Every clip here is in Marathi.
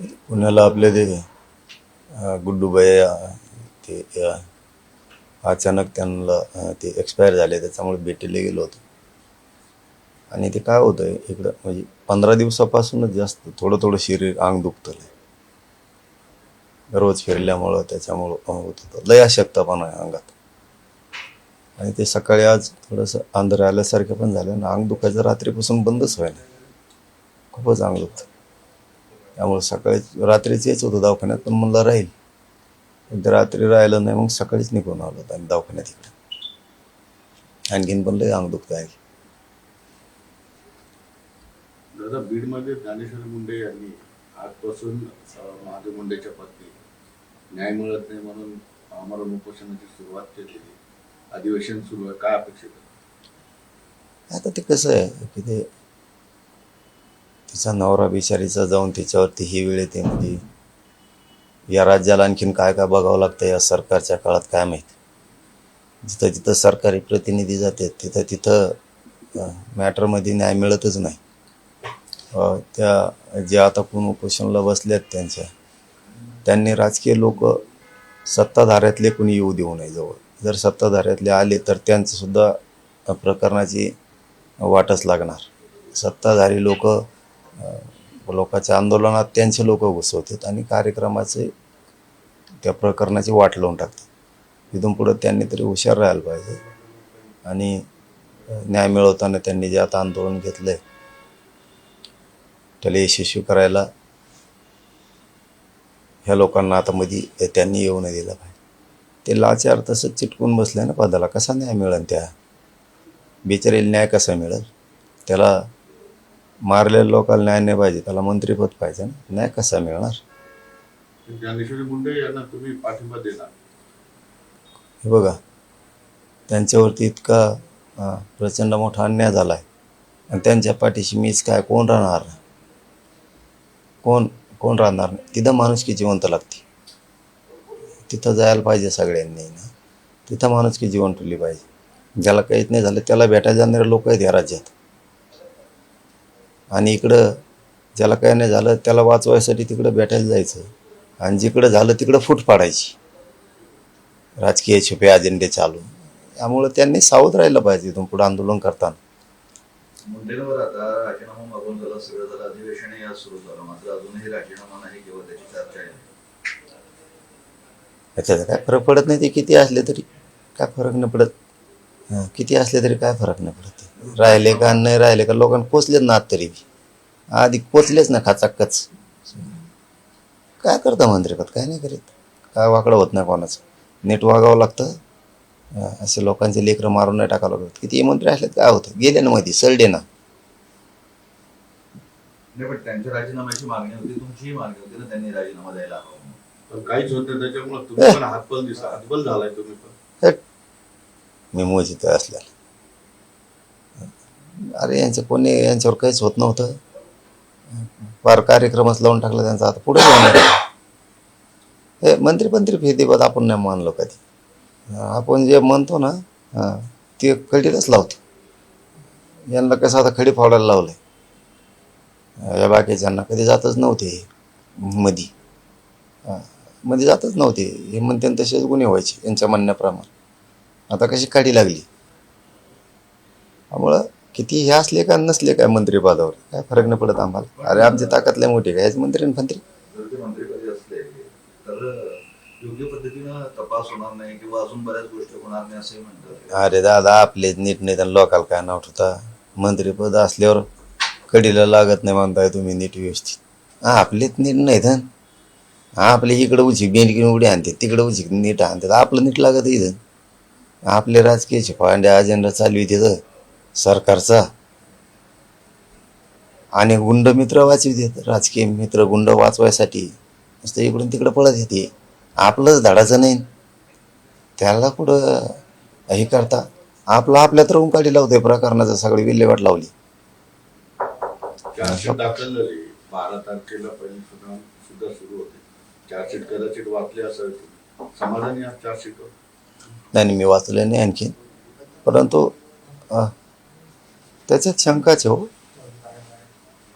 पुण्याला आपले ते गुड्डूबाई ते अचानक त्यांना ते एक्सपायर झाले त्याच्यामुळे भेटीला गेलो होतो. आणि ते काय होतं इकडं म्हणजे पंधरा दिवसापासूनच जास्त थोडं थोडं शरीर अंग दुखतं आहे रोज फिरल्यामुळं त्याच्यामुळं होत होतं. लय अशक्तपणा आहे अंगात. आणि ते सकाळी आज थोडंसं आंध्र आल्यासारखं पण झालं आणि अंग दुखायचं रात्रीपासून बंदच व्हायला खूपच अंग दुखतं त्यामुळे सकाळी रात्रीच यायचं होतं दवाखान्यात पण मला राहील. एकदा रात्री राहिलं नाही मग सकाळीच निघून आलो होतो आम्ही दवाखान्यात इकडे. आणखीन पण लय अंग दुखतं आहे दादा बीडमध्ये ज्ञानेश्वर मुंडे यांनी आजपासून महादेव मुंडेच्या पत्नी न्याय मिळत नाही म्हणून आम्हाला उपोषणाची सुरुवात केलेली अधिवेशन सुरू आहे काय अपेक्षित आता ते कसं आहे की ते तिचा नवरा बिचारीचा जाऊन तिच्यावरती ही वेळ येते म्हणजे या राज्याला आणखीन काय काय बघावं लागतं या सरकारच्या काळात काय माहीत? जिथं जिथं सरकारी प्रतिनिधी जाते तिथं तिथं मॅटरमध्ये न्याय मिळतच नाही. त्या जे आता कोण बसले आहेत त्यांच्या त्यांनी राजकीय लोक सत्ताधाऱ्यातले कोणी येऊ देऊ नये जवळ. जर सत्ताधाऱ्यातले आले तर त्यांचंसुद्धा प्रकरणाची वाटच लागणार. सत्ताधारी लोक लोकांच्या आंदोलनात त्यांचे लोक घुसवतात आणि कार्यक्रमाचे त्या प्रकरणाची वाट लावून टाकतात. इथून पुढं त्यांनी तरी हुशार राहायला पाहिजे. आणि न्याय मिळवताना त्यांनी जे आता आंदोलन घेतलं आहे त्याला यशस्वी करायला ह्या लोकांना आता मध्ये त्यांनी येऊ नाही दिलं पाहिजे. ते लाचार तसंच चिटकून बसले ना पदाला. कसा न्याय मिळेल त्या? बिचारेल न्याय कसा मिळेल? त्याला मारलेल्या लोकांना न्याय नाही पाहिजे त्याला मंत्रीपद पाहिजे ना? न्याय कसा मिळणार? ज्ञानेश्वरी मुंडे यांना तुम्ही पाठिंबा देणार. हे बघा त्यांच्यावरती इतका प्रचंड मोठा अन्याय झाला आहे आणि त्यांच्या पाठीशी मीच काय कोण राहणार? कोण कोण राहणार नाही? तिथं माणुसकी जिवंत लागते. तिथं जायला पाहिजे सगळ्यांनी ना? तिथं माणुसकी जिवंत ठेवली पाहिजे. ज्याला काहीच नाही झालं त्याला भेटायला जाणारे लोक आहेत या राज्यात. आणि इकडं ज्याला काही नाही झालं त्याला वाचवायसाठी तिकडं भेटायला जायचं. आणि जिकडं झालं तिकडं फूट पाडायची. राजकीय छुपे अजेंडे चालू त्यामुळं त्यांनी सावध राहिलं पाहिजे इथून पुढे आंदोलन करताना. मुंडेंवर आता राजीनामा मागून झालं सगळं झालं अधिवेशन आज सुरू झालं. मात्र अजूनही राजीनामा नाही किंवा त्याची चर्चा आहे. त्याचा काय फरक पडत नाही ते? किती असले तरी काय फरक नाही पडत. किती असले तरी काय फरक नाही पडत. राहिले का नाही राहिले का लोकांना पोचलेच ना आत तरी. आधी पोचलेच ना खाचाक्कच काय करता मंत्रिपद काय नाही करीत. काय वाकडं होत नाही कोणाचं. नीट वागावं लागतं. असे लोकांचे लेकरं मारून नाही टाकावं लागत. किती मंत्री असलेत काय होतं? गेले ना मध्ये सलडे ना. नाही पण त्यांच्या राजीनाम्याची मागणी होती तुमचीही मागणी होती ना त्यांनी राजीनामा द्यायला हवा म्हणून. पण काहीच होत नाही त्याच्यामुळे तुम्ही पण हातबल दिसा हातबल झालाय तुम्ही पण. हट. मी मोजित असल्याला. अरे यांचं कोणी यांच्यावर काहीच होत नव्हतं. फार कार्यक्रमच लावून टाकला त्यांचा. आता पुढे जाणार हे मंत्री मंत्री फिरतीपद आपण नाही मानलो कधी. आपण जे म्हणतो ना ते खडीलाच लावतो. यांना कसं आता खडी फावडायला लावलंय? या बाकीच्यांना कधी जातच नव्हते मधी. मध्ये जातच नव्हते. हे म्हणते तसेच गुन्हे व्हायचे यांच्या म्हणण्याप्रमाणे. आता कशी काढी लागली? त्यामुळं किती हे असले का नसले काय मंत्रीपदावर काय फरक नाही पडत आम्हाला. अरे आमची ताकद लय मोठी काय मंत्री आणि फंत्री. जर ते मंत्रीपदी असले? तर योग्य पद्धतीनं तपास होणार नाही किंवा अजून बऱ्याच गोष्टी होणार नाही असंही म्हणतात. अरे दादा आपलेच नीट नाही त्यांना लोकाला काय नाव ठेवता? मंत्रीपद असल्यावर कडीला लागत नाही म्हणताय तुम्ही नीट व्यवस्थित. हा आपलेच नीट नाही धन हा. आपले इकडं उची बेंडकी उडी आणते तिकडं उची नीट आणतात. आपलं नीट लागत इथं आपले राजकीय छिपांड्या अजेंडा चालू आहे तिथं. सरकारचा. आणि गुंड मित्र वाचवित राजकीय मित्र गुंड वाचवायसाठी नुसतं इकडून तिकडं पळत येते. आपलंच धाडाचं नाही. त्याला कुठं हे करता? आपला आपल्यात राहून काढी लावतोय प्रकरणाचं सगळी विल्हेवाट लावली. चार्जशीट दाखल झाली. बारा तारखेला पहिली सुनावणी सुद्धा सुरू होते. चार्जशीट कदाचित वाचली असावी तुम्ही समाधानी आहात चार्जशीटवर नाही मी वाचलं नाही आणखीन. परंतु त्याच्यात शंकाच आहे हो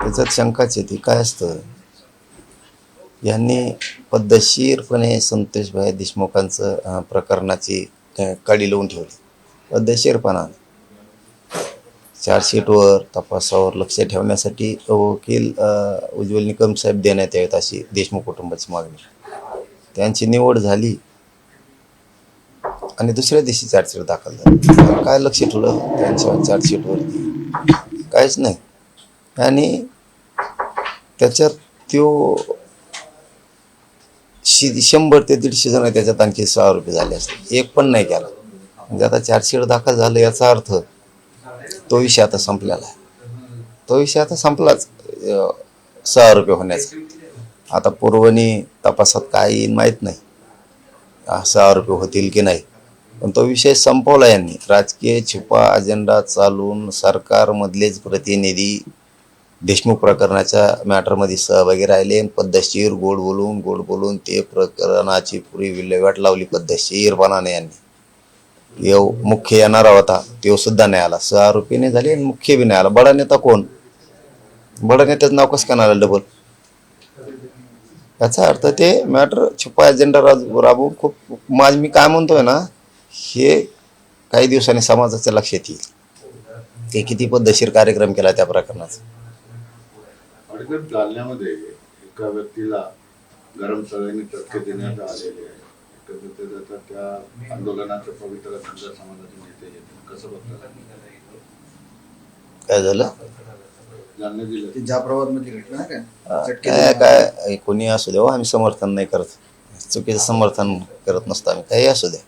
त्याच्यात शंकाच आहे ती काय असतं? यांनी पद्धतशीरपणे संतोषभाई देशमुखांचं प्रकरणाची काडी कडी लावून ठेवली. पद्धतशीरपणाने चार्जशीटवर तपासावर लक्ष ठेवण्यासाठी वकील उज्ज्वल निकम साहेब देण्यात यावेत अशी देशमुख कुटुंबाची मागणी. त्यांची निवड झाली. आणि दुसऱ्या दिवशी चार्जशीट दाखल झाली. काय लक्ष ठेवलं? त्यांच्या चार्जशीटवरती. काहीच नाही. आणि त्याच्यात त्यो शि शंभर ते दीडशे जण त्याच्यात आणखी सहा रुपये झाले असते एक पण नाही केला. म्हणजे आता चारशे दाखल झालं याचा अर्थ तो विषय आता संपलेला आहे. तो विषय आता संपलाच सहा रुपये होण्याचा. आता पूर्वनी तपासात काय येईल माहीत नाही. सहा रुपये होतील की नाही. पण तो विषय संपवला यांनी. राजकीय छुपा अजेंडा चालून सरकारमधलेच प्रतिनिधी देशमुख प्रकरणाच्या मॅटरमध्ये सहभागी राहिले. पद्धतशीर गोड बोलून गोड बोलून ते प्रकरणाची पुरी विल्हेवाट लावली पद्धतशीरपणाने यांनी. येऊ मुख्य येणारा होता तो सुद्धा नाही आला. सह आरोपीने झाले आणि मुख्य बी नाही आला. बडा नेता कोण? बडा नेत्याचं नाव कसं काय आलं डबल याचा अर्थ ते मॅटर छुपा अजेंडा राबवून खूप माझ मी काय म्हणतोय ना हे काही दिवसांनी समाजाच्या लक्षात येईल. ते किती पद्धतशीर कार्यक्रम केला त्या प्रकरणाचा. जालन्यामध्ये एका व्यक्तीला गरम चटके देण्यात आलेले आहे. त्या आंदोलनाचं पवित्र समाजाचे नेते कसं बघतात काय झालं? काय काय कोणी असू द्या हो, आम्ही समर्थन नाही करत. चुकीचं समर्थन करत नसतो आम्ही. काही असू द्या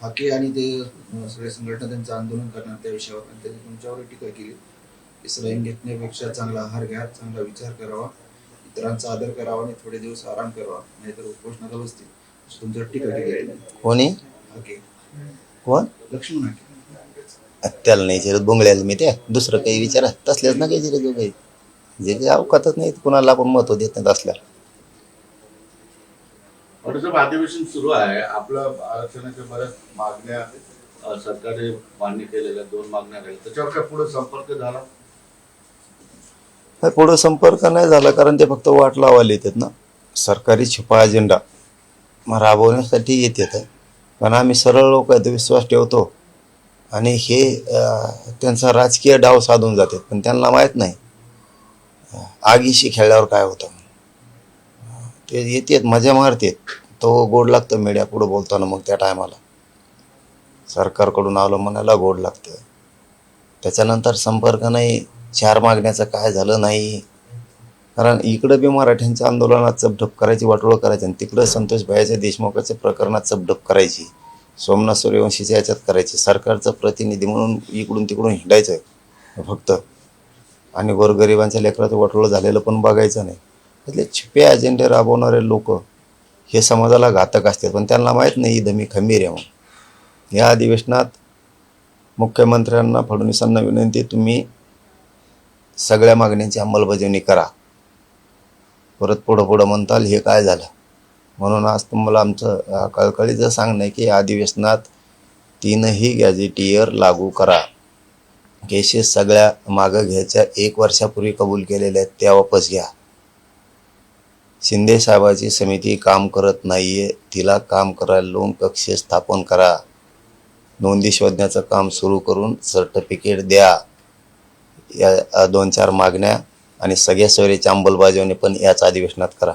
हाके आणि ते सगळे संघटना त्यांचं आंदोलन करणार त्या विषयावर. आणि त्यांनी तुमच्यावर टीका केली. इस्राईल घेतण्यापेक्षा चांगला आहार घ्या चांगला विचार करावा इतरांचा आदर करावा आणि थोडे दिवस आराम करावा नाहीतर उपोषणाला बसतील. अशी तुमच्यावर टीका केली. कोणी? हाके. कोण? लक्ष्मण हाके. त्याला नाही विचारत बोंगळ्याला मी त्या दुसरं काही विचारा. तसल्याच ना काही जिरे काही जे काही अवकातच नाही कुणाला आपण महत्त्व देत नाही असल्या. साहेब अधिवेशन सुरू आहे आपलं आरक्षणाच्या बऱ्याच मागण्या सरकारने मान्य केलेल्या दोन मागण्या राहिल्या. त्याच्यावर काय पुढे संपर्क झाला? काय पुढं संपर्क नाही झाला कारण ते फक्त वाट लावायला येतात ना. सरकारी छुपा अजेंडा मग राबवण्यासाठी येतात पण आम्ही सरळ लोक आहेत विश्वास ठेवतो. आणि हे त्यांचा राजकीय डाव साधून जातात पण त्यांना माहीत नाही. आगीशी खेळल्यावर काय होतं? ते येतात मजा मारतात. तो गोड लागतं मीडिया पुढं बोलताना मग त्या टायमाला सरकारकडून आलं म्हणायला गोड लागतं. त्याच्यानंतर संपर्क नाही चार मागण्याचं काय झालं नाही. कारण इकडं बी मराठ्यांच्या आंदोलनात चपढप करायची वाटोळं करायची आणि तिकडं संतोष भायाच्या देशमुखाच्या प्रकरणात चपढप करायची. सोमनाथ सूर्यवंशीच्या याच्यात करायची. सरकारचं प्रतिनिधी म्हणून इकडून तिकडून हिंडायचं फक्त. आणि गोरगरिबांच्या लेकराचं वाटोळं झालेलं पण बघायचं नाही. त्यातले छिपे अजेंडे राबवणारे लोक हे समाजाला घातक असतात. पण त्यांना माहीत नाही धमी दमी खंबीर आहे म्हणून. या अधिवेशनात मुख्यमंत्र्यांना फडणवीसांना विनंती तुम्ही सगळ्या मागण्यांची अंमलबजावणी करा. परत पुढं पुढं म्हणताल हे काय झालं? म्हणून आज तुम्हाला आमचं कळकळीचं सांगणं आहे की या अधिवेशनात तीनही गॅझेटियर लागू करा. केसेस सगळ्या मागं घ्यायच्या एक वर्षापूर्वी कबूल केलेल्या आहेत त्या वापस घ्या. शिंदे साहेबाची समिती काम करत नाही आहे तिला काम करायला लोन कक्ष स्थापन करा. नोंदी शोधण्याचं काम सुरू करून सर्टिफिकेट द्या. या दोन चार मागण्या आणि सगळ्या सवयीच्या अंमलबजावणी पण याच अधिवेशनात करा.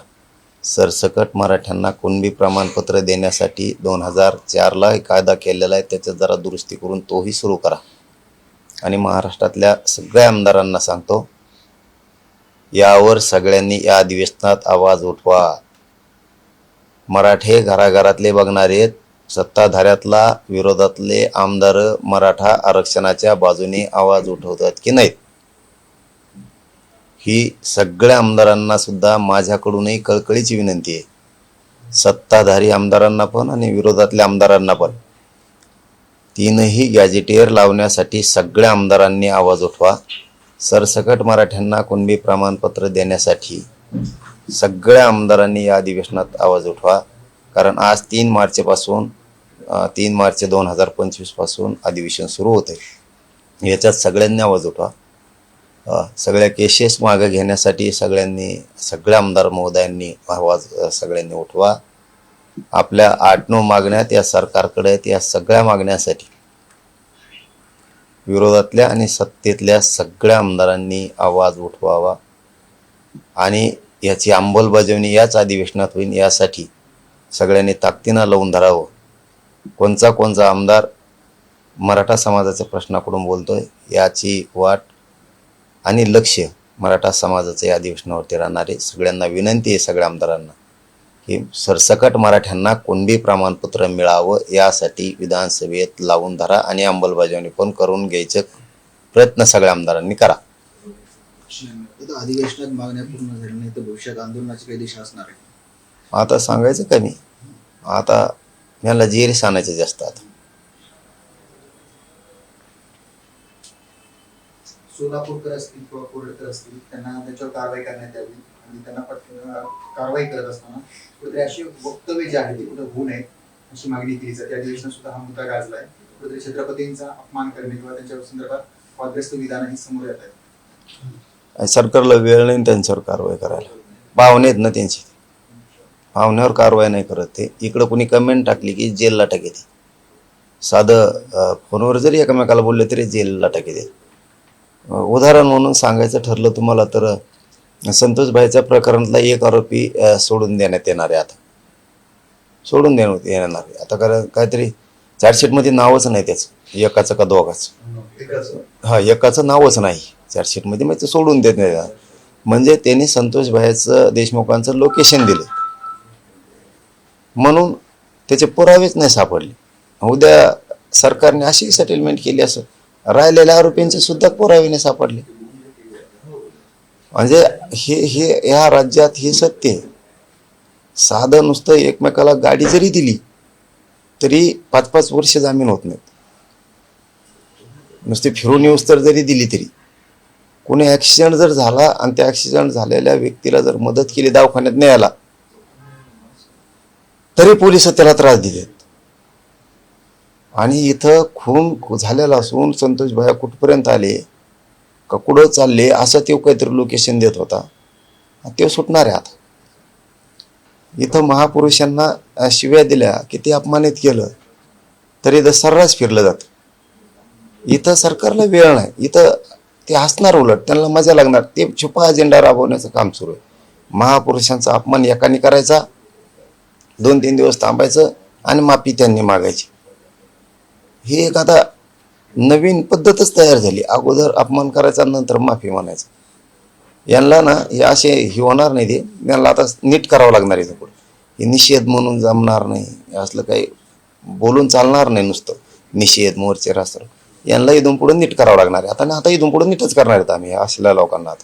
सरसकट मराठ्यांना कुणबी प्रमाणपत्र देण्यासाठी दोन हजार चारला कायदा केलेला आहे त्याचं जरा दुरुस्ती करून तोही सुरू करा. आणि महाराष्ट्रातल्या सगळ्या आमदारांना सांगतो यावर सगळ्यांनी या अधिवेशनात आवाज उठवा. मराठे घराघरातले बघणारे सत्ताधाऱ्यातला विरोधातले आमदार मराठा आरक्षणाच्या बाजूने आवाज उठवतात की नाहीत? ही सगळ्या आमदारांना सुद्धा माझ्याकडूनही कळकळीची विनंती आहे. सत्ताधारी आमदारांना पण आणि विरोधातल्या आमदारांना पण. तीनही गॅजेटियर लावण्यासाठी सगळ्या आमदारांनी आवाज उठवा. सरसकट मराठ्यांना कुणबी प्रमाणपत्र देण्यासाठी सगळ्या आमदारांनी या अधिवेशनात आवाज उठवा. कारण आज तीन मार्चपासून तीन मार्च दोन हजार पंचवीसपासून अधिवेशन सुरू होते याच्यात सगळ्यांनी आवाज उठवा. सगळ्या केसेस मागे घेण्यासाठी सगळ्यांनी सगळ्या आमदार महोदयांनी आवाज सगळ्यांनी उठवा. आपल्या आठ नऊ मागण्यात या सरकारकडे आहेत या सगळ्या मागण्यासाठी विरोधातल्या आणि सत्तेतल्या सगळ्या आमदारांनी आवाज उठवावा आणि याची अंमलबजावणी याच अधिवेशनात होईल यासाठी सगळ्यांनी ताकदीनं लावून धरावं. कोणचा कोणचा आमदार मराठा समाजाच्या प्रश्नाकडून बोलतो आहे याची वाट आणि लक्ष मराठा समाजाचं या अधिवेशनावरती राहणार आहे सगळ्यांना विनंती आहे सगळ्या आमदारांना. की सरसकट मराठ्यांना कुणबी प्रमाणपत्र मिळावं यासाठी विधानसभेत लावून धरा आणि अंमलबजावणी पण करून घ्यायचं प्रयत्न सगळ्या आमदारांनी करा. आता अधिवेशनात मागण्या पूर्ण झाल्या नाही तर भविष्यात आंदोलनाची काही दिशा असणार आहे. आता सांगायचं कमी आता यांना जेरीस आणायचं जास्त आता. सोलापूरकर असतील किंवा कोरडकर असतील त्यांना त्याच्यावर कारवाई करण्यात यावी. आणि त्यांना कारवाई करत असताना कुठेतरी अशी वक्तव्य जे आहे ते कुठे होऊ नये अशी मागणी केली जाते. अधिवेशनात सुद्धा हा मुद्दा गाजलाय. कुठेतरी छत्रपतींचा अपमान करणे किंवा त्यांच्या संदर्भात वादग्रस्त विधानही समोर येत आहेत. सरकारला वेळ नाही त्यांच्यावर कारवाई करायला. पाहुणे आहेत ना त्यांची. भावनेवर कारवाई नाही करत ते. इकडं कोणी कमेंट टाकली की जेलला टाकेते साधं फोनवर जरी एकमेकाला बोलले तरी जेलला टाकेते अं, उदाहरण म्हणून सांगायचं ठरलं तुम्हाला तर संतोषबाईच्या संतोषभाईच्या प्रकरणातला एक आरोपी सोडून देण्यात येणार आहे आता. सोडून देण्यात येणार आहे. आता कारण काहीतरी चार्जशीटमध्ये नावच नाही त्याचं. एकाचं का दोघाचं? हा एकाचं नावच नाही. चार्जशीटमध्ये मग ते सोडून देत नाही म्हणजे त्याने संतोषबाईचं देशमुखांचं लोकेशन दिलं. म्हणून त्याचे पुरावेच नाही सापडले. उद्या सरकारने अशी सेटलमेंट केली असं. राहिलेल्या आरोपींचे सुद्धा पुरावे नाही सापडले. म्हणजे हे हे या राज्यात हे सत्य आहे. साधं नुसतं एकमेकाला गाडी जरी दिली तरी पाच पाच वर्ष जामीन होत नाहीत. नुसती फिरून येऊस तर जरी दिली तरी. कोणी ॲक्सिडेंट जर झाला आणि त्या ॲक्सिडेंट झालेल्या व्यक्तीला जर मदत केली दवाखान्यात न्यायला तरी पोलीस त्याला त्रास दिलेत आणि इथं खून झालेला असून संतोष भाया कुठपर्यंत आले? का कुठं चालले असं तो काहीतरी लोकेशन देत होता. तो ते सुटणार आहे आता. इथं महापुरुषांना शिव्या दिल्या किती अपमानित केलं तरी इथं सर्रास फिरलं जातं. इथं सरकारला वेळ नाही. इथं ते हसणार उलट त्यांना मजा लागणार. ते छुपा अजेंडा राबवण्याचं काम सुरू आहे. महापुरुषांचा अपमान एकाने करायचा दोन तीन दिवस थांबायचं आणि माफी त्यांनी मागायची. हे एक आता नवीन पद्धतच तयार झाली. अगोदर अपमान करायचा नंतर माफी म्हणायचं यांना ना हे असे हे होणार नाही ते. यांना आता नीट करावं लागणार आहे पुढे. हे निषेध म्हणून जमणार नाही. हे असलं काही बोलून चालणार नाही नुसतं. निषेध मोर्चे रास्त्र यांना इथून पुढे नीट करावं लागणार आहे. आता ना आता इथून पुढे नीटच करणार आहेत आम्ही असल्या लोकांना आता.